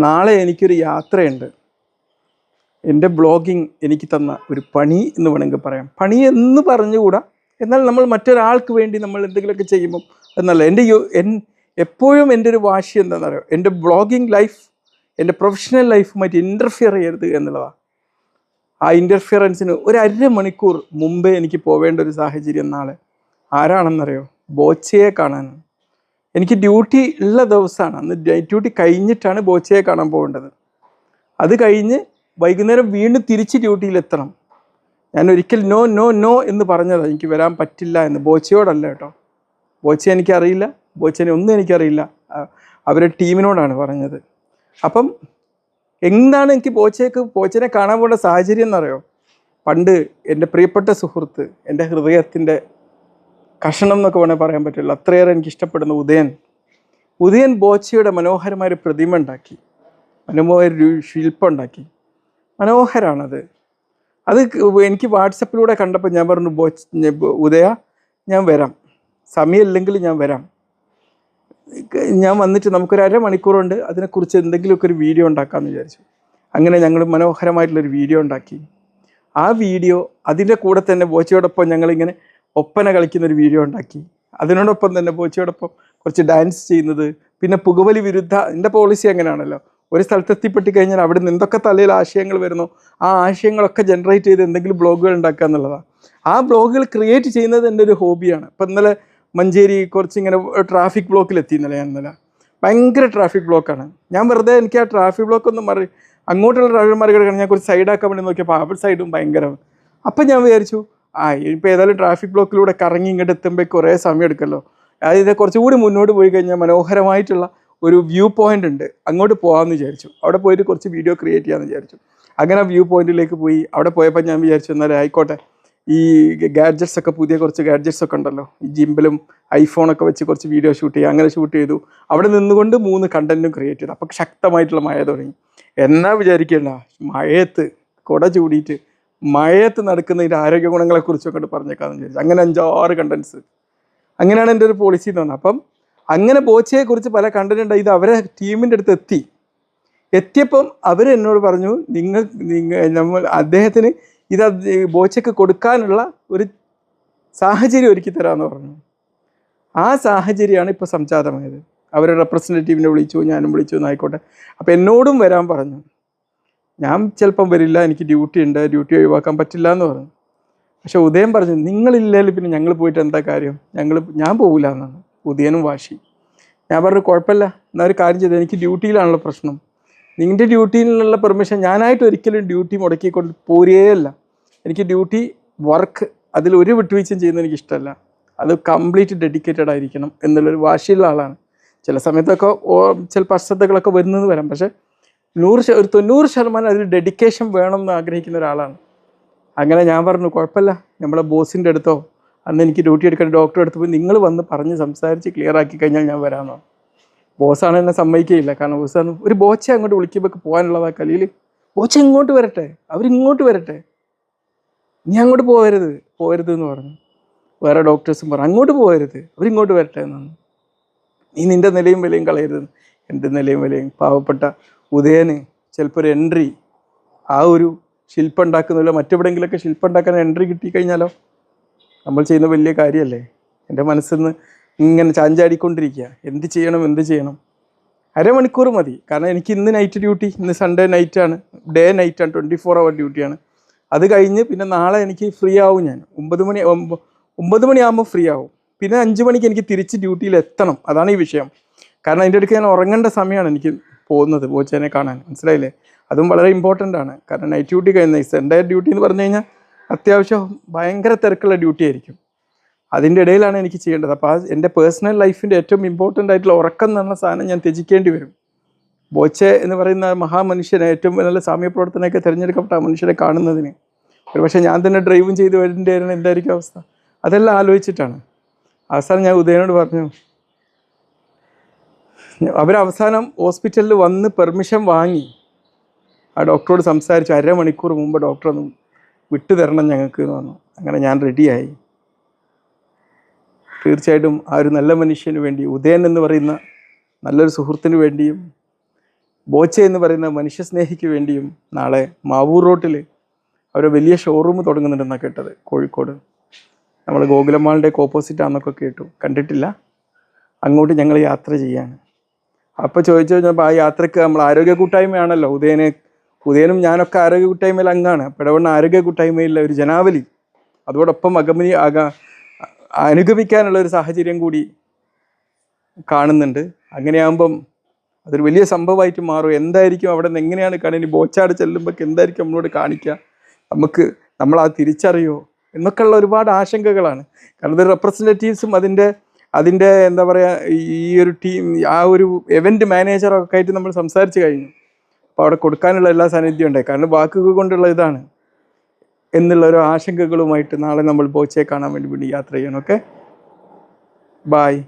നാളെ എനിക്കൊരു യാത്രയുണ്ട്. എന്റെ ബ്ലോഗിങ് എനിക്ക് തന്ന ഒരു പണി എന്ന് വേണമെങ്കിൽ പറയാം. പണി എന്ന് പറഞ്ഞുകൂടാ? എന്നാൽ നമ്മൾ മറ്റൊരാൾക്ക് വേണ്ടി നമ്മൾ എന്തെങ്കിലുമൊക്കെ ചെയ്യുമ്പോൾ എന്നല്ല എന്റെ എൻ എപ്പോഴും എന്റെ ഒരു വാശി എന്താണെന്നറിയോ? എന്റെ ബ്ലോഗിങ് ലൈഫ് എന്റെ പ്രൊഫഷണൽ ലൈഫുമായിട്ട് ഇന്റർഫിയർ ചെയ്യരുത് എന്നുള്ളതാണ് ആ ഇന്റർഫിയറൻസിന് ഒരു അര മണിക്കൂർ മുമ്പേ എനിക്ക് പോവേണ്ട ഒരു സാഹചര്യം നാളെ. ആരാണെന്നറിയോ? ബോച്ചയെ കാണാനാണ്. എനിക്ക് ഡ്യൂട്ടി ഉള്ള ദിവസമാണ് അന്ന് നൈറ്റ് ഡ്യൂട്ടി കഴിഞ്ഞിട്ടാണ് ബോച്ചയെ കാണാൻ പോകേണ്ടത്. അത് കഴിഞ്ഞ് വൈകുന്നേരം വീണ്ടും തിരിച്ച് ഡ്യൂട്ടിയിലെത്തണം ഞാൻ ഒരിക്കൽ നോ നോ നോ എന്ന് പറഞ്ഞതാണ് എനിക്ക് വരാൻ പറ്റില്ല എന്ന്. ബോച്ചയോടല്ല കേട്ടോ. ബോച്ചയെ എനിക്കറിയില്ല ബോച്ചനെ ഒന്നും എനിക്കറിയില്ല. അവരുടെ ടീമിനോടാണ് പറഞ്ഞത്. അപ്പം എന്താണ് എനിക്ക് ബോച്ചയ്ക്ക് ബോച്ചനെ കാണാൻ പോകേണ്ട സാഹചര്യം എന്നറിയോ? പണ്ട് എന്റെ പ്രിയപ്പെട്ട സുഹൃത്ത് എന്റെ ഹൃദയത്തിന്റെ കഷണം എന്നൊക്കെ വേണമെങ്കിൽ പറയാൻ പറ്റില്ല. അത്രയേറെ എനിക്ക് ഇഷ്ടപ്പെടുന്ന ഉദയൻ. ഉദയൻ ബോച്ചയുടെ മനോഹരമായൊരു പ്രതിമ ഉണ്ടാക്കി. മനോഹര ശില്പം ഉണ്ടാക്കി. മനോഹരാണത്. അത് എനിക്ക് വാട്സപ്പിലൂടെ കണ്ടപ്പോൾ ഞാൻ പറഞ്ഞു ബോച്ച് ഉദയ ഞാൻ വരാം. സമയമില്ലെങ്കിൽ ഞാൻ വരാം. ഞാൻ വന്നിട്ട് നമുക്കൊരു അരമണിക്കൂറുണ്ട്. അതിനെക്കുറിച്ച് എന്തെങ്കിലുമൊക്കെ ഒരു വീഡിയോ ഉണ്ടാക്കാമെന്ന് വിചാരിച്ചു. അങ്ങനെ ഞങ്ങൾ മനോഹരമായിട്ടുള്ളൊരു വീഡിയോ ഉണ്ടാക്കി. ആ വീഡിയോ അതിന്റെ കൂടെ തന്നെ ബോച്ചയോടൊപ്പം ഞങ്ങളിങ്ങനെ ഒപ്പന കളിക്കുന്ന ഒരു വീഡിയോ ഉണ്ടാക്കി. അതിനോടൊപ്പം തന്നെ പോച്ചയോടൊപ്പം കുറച്ച് ഡാൻസ് ചെയ്യുന്നത്. പിന്നെ പുകവലി വിരുദ്ധ എന്റെ പോളിസി അങ്ങനെയാണല്ലോ. ഒരു സ്ഥലത്ത് എത്തിപ്പെട്ടി കഴിഞ്ഞാൽ അവിടെ നിന്ന് എന്തൊക്കെ തലയിൽ ആശയങ്ങൾ വരുന്നു ആ ആശയങ്ങളൊക്കെ ജനറേറ്റ് ചെയ്ത് എന്തെങ്കിലും ബ്ലോഗുകൾ ഉണ്ടാക്കുക എന്നുള്ളതാണ്. ആ ബ്ലോഗുകൾ ക്രിയേറ്റ് ചെയ്യുന്നത് എന്റെ ഒരു ഹോബിയാണ് ഇപ്പം ഇന്നലെ മഞ്ചേരി കുറച്ച് ഇങ്ങനെ ട്രാഫിക് ബ്ലോക്കിൽ എത്തി ഇന്നലെ ഞാൻ ഇന്നലെ. ഭയങ്കര ട്രാഫിക് ബ്ലോക്കാണ് ഞാൻ വെറുതെ എനിക്ക് ആ ട്രാഫിക് ബ്ലോക്ക് ഒന്ന് മറി അങ്ങോട്ടുള്ള ഡ്രൈവർമാർ കിടക്കണം ഞാൻ കുറച്ച് സൈഡാക്കാൻ വേണ്ടി നോക്കിയപ്പോൾ ആ സൈഡും ഭയങ്കര അപ്പം ഞാൻ വിചാരിച്ചു ആ ഇപ്പോൾ ഏതായാലും ട്രാഫിക് ബ്ലോക്കിലൂടെ കറങ്ങി ഇങ്ങോട്ട് എത്തുമ്പോൾ കുറേ സമയം എടുക്കല്ലോ. അതായത് കുറച്ചുകൂടി മുന്നോട്ട് പോയി കഴിഞ്ഞാൽ മനോഹരമായിട്ടുള്ള ഒരു വ്യൂ പോയിന്റ് ഉണ്ട്. അങ്ങോട്ട് പോകാമെന്ന് വിചാരിച്ചു. അവിടെ പോയിട്ട് കുറച്ച് വീഡിയോ ക്രിയേറ്റ് ചെയ്യാമെന്ന് വിചാരിച്ചു. അങ്ങനെ വ്യൂ പോയിന്റിലേക്ക് പോയി. അവിടെ പോയപ്പോൾ ഞാൻ വിചാരിച്ചു എന്നാലും ആയിക്കോട്ടെ. ഈ ഗാഡ്ജറ്റ്സ് ഒക്കെ പുതിയ കുറച്ച് ഗാഡ്ജറ്റ്സ് ഒക്കെ ഉണ്ടല്ലോ. ഈ ജിമ്പിലും ഐഫോണൊക്കെ വെച്ച് കുറച്ച് വീഡിയോ ഷൂട്ട് ചെയ്യുക അങ്ങനെ ഷൂട്ട് ചെയ്തു. അവിടെ നിന്നുകൊണ്ട് മൂന്ന് കണ്ടന്റും ക്രിയേറ്റ് ചെയ്തു. അപ്പോൾ ശക്തമായിട്ടുള്ള മഴ തുടങ്ങി. എന്നാ വിചാരിക്കണ്ട മഴയത്ത് കുട ചൂടിയിട്ട് മഴയത്ത് നടക്കുന്ന ഇതിന്റെ ആരോഗ്യ ഗുണങ്ങളെക്കുറിച്ചൊക്കെ പറഞ്ഞേക്കാന്ന് വിചാരിച്ചു. അങ്ങനെ അഞ്ചാറ് കണ്ടൻസ് അങ്ങനെയാണ് എന്റെ ഒരു പോളിസി എന്ന് പറഞ്ഞത്. അപ്പം അങ്ങനെ ബോച്ചയെക്കുറിച്ച് പല കണ്ടന്റ് ഉണ്ടായി ഇത് അവരെ ടീമിന്റെ അടുത്ത് എത്തി. എത്തിയപ്പം അവർ എന്നോട് പറഞ്ഞു നിങ്ങൾ നിങ്ങൾ നമ്മൾ അദ്ദേഹത്തിന് ഇത് ബോച്ചയ്ക്ക് കൊടുക്കാനുള്ള ഒരു സാഹചര്യം ഒരുക്കി തരാമെന്ന് പറഞ്ഞു. ആ സാഹചര്യമാണ് ഇപ്പോൾ സംജാതമായത്. അവരുടെ റെപ്രസെന്റേറ്റീവിനെ വിളിച്ചു ഞാനും വിളിച്ചു എന്നായിക്കോട്ടെ. അപ്പോൾ എന്നോടും വരാൻ പറഞ്ഞു. ഞാൻ ചിലപ്പം വരില്ല എനിക്ക് ഡ്യൂട്ടി ഉണ്ട് ഡ്യൂട്ടി ഒഴിവാക്കാൻ പറ്റില്ല എന്ന് പറഞ്ഞു. പക്ഷെ ഉദയം പറഞ്ഞു നിങ്ങളില്ലെങ്കിൽ പിന്നെ ഞങ്ങൾ പോയിട്ട് എന്താ കാര്യം? ഞങ്ങൾ ഞാൻ പോകില്ല എന്നാണ്. ഉദയനും വാശി. ഞാൻ പറഞ്ഞു കുഴപ്പമില്ല എന്നാൽ ഒരു കാര്യം ചെയ്ത് എനിക്ക് ഡ്യൂട്ടിയിലാണല്ലോ പ്രശ്നം. നിങ്ങളുടെ ഡ്യൂട്ടിയിലുള്ള പെർമിഷൻ ഞാനായിട്ട് ഒരിക്കലും ഡ്യൂട്ടി മുടക്കിക്കൊണ്ട് പോരുകയല്ല. എനിക്ക് ഡ്യൂട്ടി വർക്ക് അതിൽ ഒരു വിട്ടുവീഴ്ചയും ചെയ്യുന്നത് എനിക്ക് ഇഷ്ടമല്ല അത് കംപ്ലീറ്റ് ഡെഡിക്കേറ്റഡ് ആയിരിക്കണം എന്നുള്ളൊരു വാശിയുള്ള ആളാണ്. ചില സമയത്തൊക്കെ ചിലപ്പോൾ അശ്രദ്ധകളൊക്കെ വരുന്നത് വരാം. പക്ഷേ നൂറ് ഒരു തൊണ്ണൂറ് ശതമാനം അതിൽ ഡെഡിക്കേഷൻ വേണം എന്ന് ആഗ്രഹിക്കുന്ന ഒരാളാണ്. അങ്ങനെ ഞാൻ പറഞ്ഞു കുഴപ്പമില്ല നമ്മളെ ബോസിന്റെ അടുത്തോ അന്ന് എനിക്ക് ഡ്യൂട്ടി എടുക്കേണ്ട ഡോക്ടറെ അടുത്ത് പോയി നിങ്ങൾ വന്ന് പറഞ്ഞ് സംസാരിച്ച് ക്ലിയർ ആക്കി കഴിഞ്ഞാൽ ഞാൻ വരാമെന്നോ ബോസാണ് എന്നെ സമ്മതിക്കുകയില്ല കാരണം ബോസാണ് ഒരു ബോച്ച അങ്ങോട്ട് വിളിക്കുമ്പോൾ പോകാനുള്ളതാ കലിയിൽ ബോച്ച ഇങ്ങോട്ട് വരട്ടെ അവരിങ്ങോട്ട് വരട്ടെ. നീ അങ്ങോട്ട് പോകരുത് പോകരുത് എന്ന് പറഞ്ഞു. വേറെ ഡോക്ടേഴ്സും പറഞ്ഞു അങ്ങോട്ട് പോകരുത് അവരിങ്ങോട്ട് വരട്ടെ എന്നാണ് നീ നിന്റെ നിലയും വിലയും കളയരുത് എന്റെ നിലയും വിലയും. പാവപ്പെട്ട ഉദയന് ചിലപ്പോൾ ഒരു എൻട്രി ആ ഒരു ശില്പം ഉണ്ടാക്കുന്നില്ല മറ്റെവിടെയെങ്കിലൊക്കെ ശില്പം ഉണ്ടാക്കാൻ എൻട്രി കിട്ടിക്കഴിഞ്ഞാലോ? നമ്മൾ ചെയ്യുന്ന വലിയ കാര്യമല്ലേ? എന്റെ മനസ്സിൽ നിന്ന് ഇങ്ങനെ ചാഞ്ചാടിക്കൊണ്ടിരിക്കുക. എന്ത് ചെയ്യണം എന്ത് ചെയ്യണം? അരമണിക്കൂർ മതി. കാരണം എനിക്ക് ഇന്ന് നൈറ്റ് ഡ്യൂട്ടി ഇന്ന് സൺഡേ നൈറ്റാണ് ഡേ നൈറ്റാണ് ട്വന്റി ഫോർ അവർ ഡ്യൂട്ടിയാണ് അത് കഴിഞ്ഞ് പിന്നെ നാളെ എനിക്ക് ഫ്രീ ആവും ഞാൻ. ഒമ്പത് മണി ഒമ്പ- ഒമ്പത് മണിയാകുമ്പോൾ ഫ്രീ ആവും. പിന്നെ അഞ്ച് മണിക്ക് എനിക്ക് തിരിച്ച് ഡ്യൂട്ടിയിൽ എത്തണം. അതാണ് ഈ വിഷയം. കാരണം അതിന്റെ ഇടയ്ക്ക് ഞാൻ ഉറങ്ങേണ്ട സമയമാണ് എനിക്ക് പോകുന്നത് പോച്ചേനെ കാണാൻ. മനസ്സിലായില്ലേ? അതും വളരെ ഇമ്പോർട്ടന്റ് ആണ്. കാരണം നൈറ്റ് ഡ്യൂട്ടി കഴിഞ്ഞ സെന്റെ ഡ്യൂട്ടി എന്ന് പറഞ്ഞു കഴിഞ്ഞാൽ അത്യാവശ്യം ഭയങ്കര തിരക്കുള്ള ഡ്യൂട്ടി ആയിരിക്കും. അതിന്റെ ഇടയിലാണ് എനിക്ക് ചെയ്യേണ്ടത്. അപ്പോൾ ആ എന്റെ പേഴ്സണൽ ലൈഫിന്റെ ഏറ്റവും ഇമ്പോർട്ടന്റ് ആയിട്ടുള്ള ഉറക്കം എന്നുള്ള സാധനം ഞാൻ ത്യജിക്കേണ്ടി വരും. ബോച്ചെ എന്ന് പറയുന്ന മഹാമനുഷ്യനെ ഏറ്റവും നല്ല സാമ്യ പ്രവർത്തനമൊക്കെ തിരഞ്ഞെടുക്കപ്പെട്ട ആ മനുഷ്യനെ കാണുന്നതിന്. ഒരുപക്ഷെ ഞാൻ തന്നെ ഡ്രൈവും ചെയ്ത് വരേണ്ടി വരുന്ന എന്തായിരിക്കും അവസ്ഥ? അതെല്ലാം ആലോചിച്ചിട്ടാണ്. അവസാനം ഞാൻ ഉദയനോട് പറഞ്ഞു അവരവസാനം ഹോസ്പിറ്റലിൽ വന്ന് പെർമിഷൻ വാങ്ങി. ആ ഡോക്ടറോട് സംസാരിച്ചു. അരമണിക്കൂർ മുമ്പ് ഡോക്ടറൊന്നും വിട്ടു തരണം ഞങ്ങൾക്ക് എന്ന് പറഞ്ഞു. അങ്ങനെ ഞാൻ റെഡിയായി. തീർച്ചയായിട്ടും ആ ഒരു നല്ല മനുഷ്യന് വേണ്ടി ഉദയൻ എന്ന് പറയുന്ന നല്ലൊരു സുഹൃത്തിന് വേണ്ടിയും ബോച്ച എന്ന് പറയുന്ന മനുഷ്യസ്നേഹിക്ക് വേണ്ടിയും നാളെ മാവൂർ റോട്ടിൽ അവർ വലിയ ഷോറൂം തുടങ്ങുന്നുണ്ടെന്നാണ് കേട്ടത് കോഴിക്കോട്. നമ്മൾ ഗോകുലമാളിന്റെ ഒക്കെ ഓപ്പോസിറ്റ് ആണെന്നൊക്കെ കേട്ടു. കണ്ടിട്ടില്ല. അങ്ങോട്ട് ഞങ്ങൾ യാത്ര ചെയ്യാണ്. അപ്പോൾ ചോദിച്ചു കഴിഞ്ഞപ്പോൾ ആ യാത്രയ്ക്ക് നമ്മൾ ആരോഗ്യ കൂട്ടായ്മയാണല്ലോ. ഉദയനെ ഉദയനും ഞാനൊക്കെ ആരോഗ്യ കൂട്ടായ്മയിൽ അംഗമാണ് പിടവണ്ണ ആരോഗ്യ കൂട്ടായ്മയിലെ ഒരു ജനാവലി. അതോടൊപ്പം അഗമനി അക അനുഗമിക്കാനുള്ള ഒരു സാഹചര്യം കൂടി കാണുന്നുണ്ട്. അങ്ങനെയാകുമ്പം അതൊരു വലിയ സംഭവമായിട്ട് മാറും. എന്തായിരിക്കും അവിടെ നിന്ന് എങ്ങനെയാണ് കാണുക? ഇനി ബോച്ചാട് ചെല്ലുമ്പോൾ എന്തായിരിക്കും നമ്മളോട് കാണിക്കുക? നമുക്ക് നമ്മൾ ആ തിരിച്ചറിയോ? എന്നൊക്കെയുള്ള ഒരുപാട് ആശങ്കകളാണ്. കാരണം റെപ്രസെന്റേറ്റീവ്സും അതിന്റെ അതിന്റെ എന്താ പറയുക ഈ ഒരു ടീം ആ ഒരു എവന്റ് മാനേജറൊക്കെ ആയിട്ട് നമ്മൾ സംസാരിച്ച് കഴിഞ്ഞു. അപ്പോൾ അവിടെ കൊടുക്കാനുള്ള എല്ലാ സാന്നിധ്യം ഉണ്ടായി. കാരണം വാക്കുകൾ കൊണ്ടുള്ള ഇതാണ്. എന്നുള്ള ഒരു ആശങ്കകളുമായിട്ട് നാളെ നമ്മൾ ബോച്ചയെ കാണാൻ വേണ്ടി വേണ്ടി യാത്ര ചെയ്യണം. Okay bye